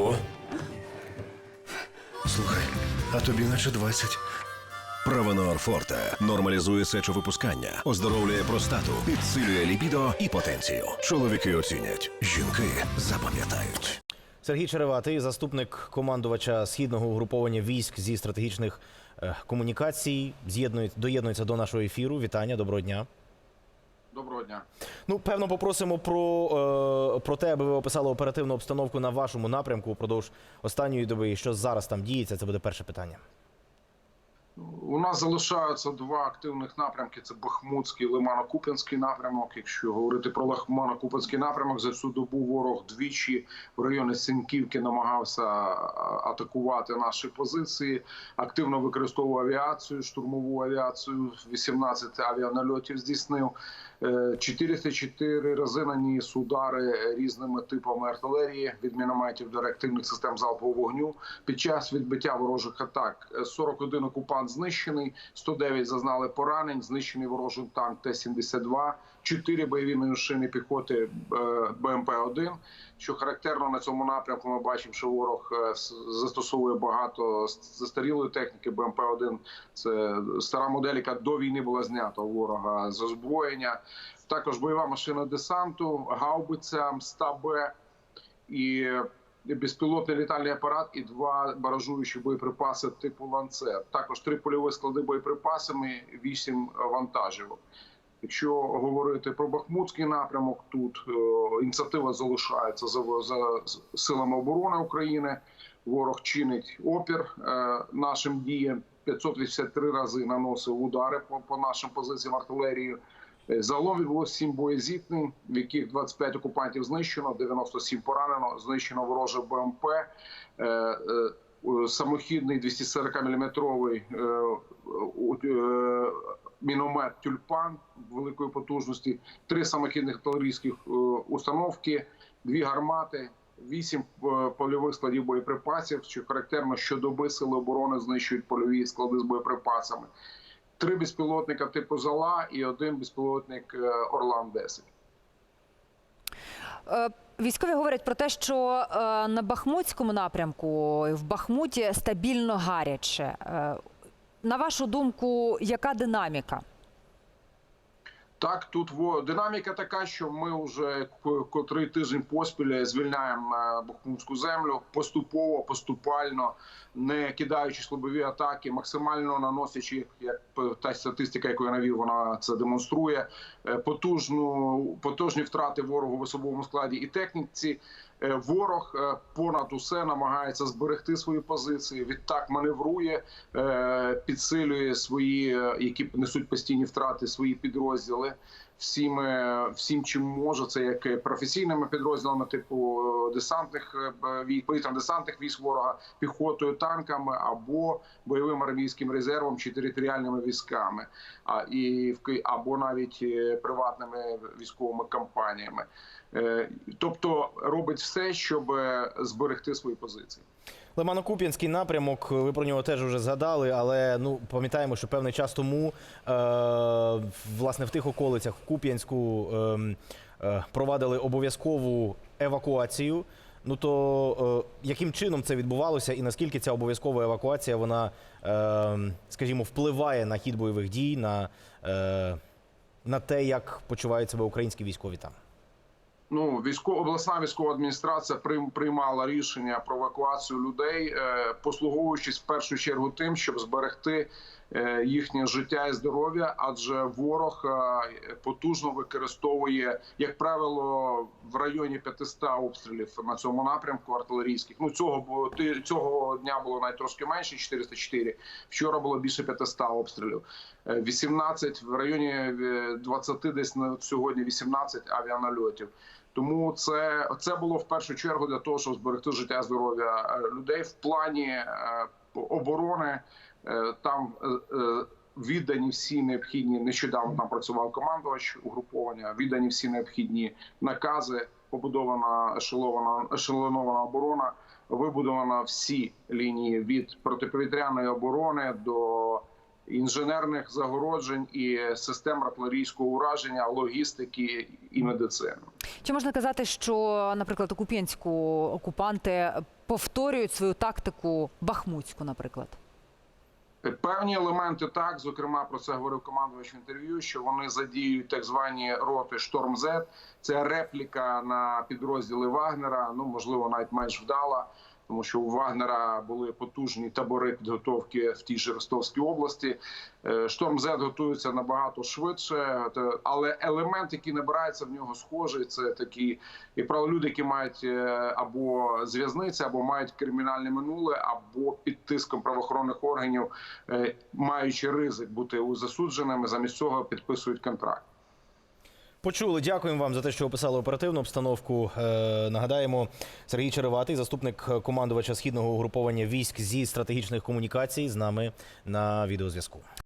Ого. Слухай, а тобі наче 20. Правонор Форте нормалізує сечовипускання, оздоровлює простату, підсилює лібідо і потенцію. Чоловіки оцінять, жінки запам'ятають. Сергій Череватий, заступник командувача східного угруповання військ зі стратегічних е, комунікацій, з'єднує- доєднується до нашого ефіру. Вітання, доброго дня. Доброго дня. Ну, певно, попросимо про, е, про те, аби ви описали оперативну обстановку на вашому напрямку впродовж останньої доби. І що зараз там діється? Це буде перше питання. У нас залишаються два активних напрямки: це Бахмутський і Лимано-Куп'янський напрямок. Якщо говорити про Лимано-Куп'янський напрямок, за всю добу ворог двічі в районі Синьківки намагався атакувати наші позиції. Активно використовував авіацію, штурмову авіацію. 18 авіанальотів здійснив. Е, 404 рази наніс удари різними типами артилерії від мінометів до реактивних систем залпового вогню. Під час відбиття ворожих атак е, 41 окупант знищений, 109 зазнали поранень, знищений ворожий танк Т-72, 4 бойові машини піхоти е, БМП-1. Що характерно на цьому напрямку, ми бачимо, що ворог е, застосовує багато застарілої техніки. БМП-1 – це стара модель, яка до війни була знята у ворога з озброєння. Також бойова машина десанту, гаубиця МСТА-Б і безпілотний літальний апарат і два баражуючі боєприпаси типу ланцет. Також три польові склади боєприпасами, вісім вантажівок. Якщо говорити про Бахмутський напрямок, тут е, ініціатива залишається за, за силами оборони України. Ворог чинить опір е, нашим діям. 583 рази наносив удари по, по нашим позиціям артилерії. Е, Загалом відбулося 7 боєзіткнень, в яких 25 окупантів знищено, 97 поранено, знищено вороже БМП. Е, е, Самохідний 240 мм міномет тюльпан великої потужності, три самохідних артилерійських е, установки, дві гармати, вісім польових складів боєприпасів. Що характерно, щодоби сили оборони знищують польові склади з боєприпасами. Три безпілотника типу Зала і один безпілотник е, Орлан 10 Е, Військові говорять про те, що е, на Бахмутському напрямку в Бахмуті стабільно гаряче. На вашу думку, яка динаміка? Так, тут во- динаміка така, що ми вже котрий тиждень поспіль звільняємо е, Бахмутську землю поступово, поступально, не кидаючи слабові атаки, максимально наносячи, як та статистика, яку я навів, вона це демонструє. е, Потужну потужні втрати ворогу в особовому складі і техніці. Е, Ворог е, понад усе намагається зберегти свої позиції. Відтак маневрує, е, підсилює свої, які несуть постійні втрати, свої підрозділи. Всім, всім чим може, це як професійними підрозділами, типу десантних е, б- повітряно-десантних військ ворога, піхотою, танками або бойовим армійським резервом чи територіальними військами, а і в або навіть приватними військовими компаніями. Е, Тобто робить все, щоб е, зберегти свої позиції. Лимано-Куп'янський напрямок, ви про нього теж вже згадали, але ну пам'ятаємо, що певний час тому, е, власне, в тих околицях в Куп'янську ем, е, провадили обов'язкову евакуацію. Ну то е, яким чином це відбувалося, і наскільки ця обов'язкова евакуація, вона, е, скажімо, впливає на хід бойових дій, на, е, на те, як почувають себе українські військові там? Ну, військова обласна військова адміністрація прийм- приймала рішення про евакуацію людей, е, послуговуючись в першу чергу тим, щоб зберегти е, їхнє життя і здоров'я, адже ворог е, потужно використовує, як правило, в районі 500 обстрілів на цьому напрямку артилерійських. Ну цього цього дня було навіть трошки менше 404. Вчора було більше 500 обстрілів. Е, 18 в районі е, 20 десь на сьогодні 18 авіанальотів. Тому це, це було в першу чергу для того, щоб зберегти життя здоров'я е, людей в плані е, оборони. е, Там віддані всі необхідні. Нещодавно там працював командувач угруповання. Віддані всі необхідні накази. Побудована ешелована ешелонована оборона. Вибудовано всі лінії від протиповітряної оборони до інженерних загороджень і систем артилерійського ураження, логістики і медицини. Чи можна казати, що, наприклад, у Куп'янську окупанти повторюють свою тактику бахмутську, наприклад? Певні елементи так, зокрема про це говорив командувач в інтерв'ю, що вони задіють так звані роти Шторм З. Це репліка на підрозділи Вагнера. Ну можливо, навіть менш вдала, тому що у Вагнера були потужні табори підготовки в тій же Ростовській області. Е, Шторм З готується набагато швидше, Те- але елемент, який набирається в нього схожий, це такі, як правило, люди, які мають е, або зв'язниці, або мають кримінальне минуле, або під тиском правоохоронних органів, е, маючи ризик бути засудженими, замість цього підписують контракт. Почули. Дякуємо вам за те, що описали оперативну обстановку. Е, нагадаємо, Сергій Череватий, заступник командувача східного угруповання військ зі стратегічних комунікацій, з нами на відеозв'язку.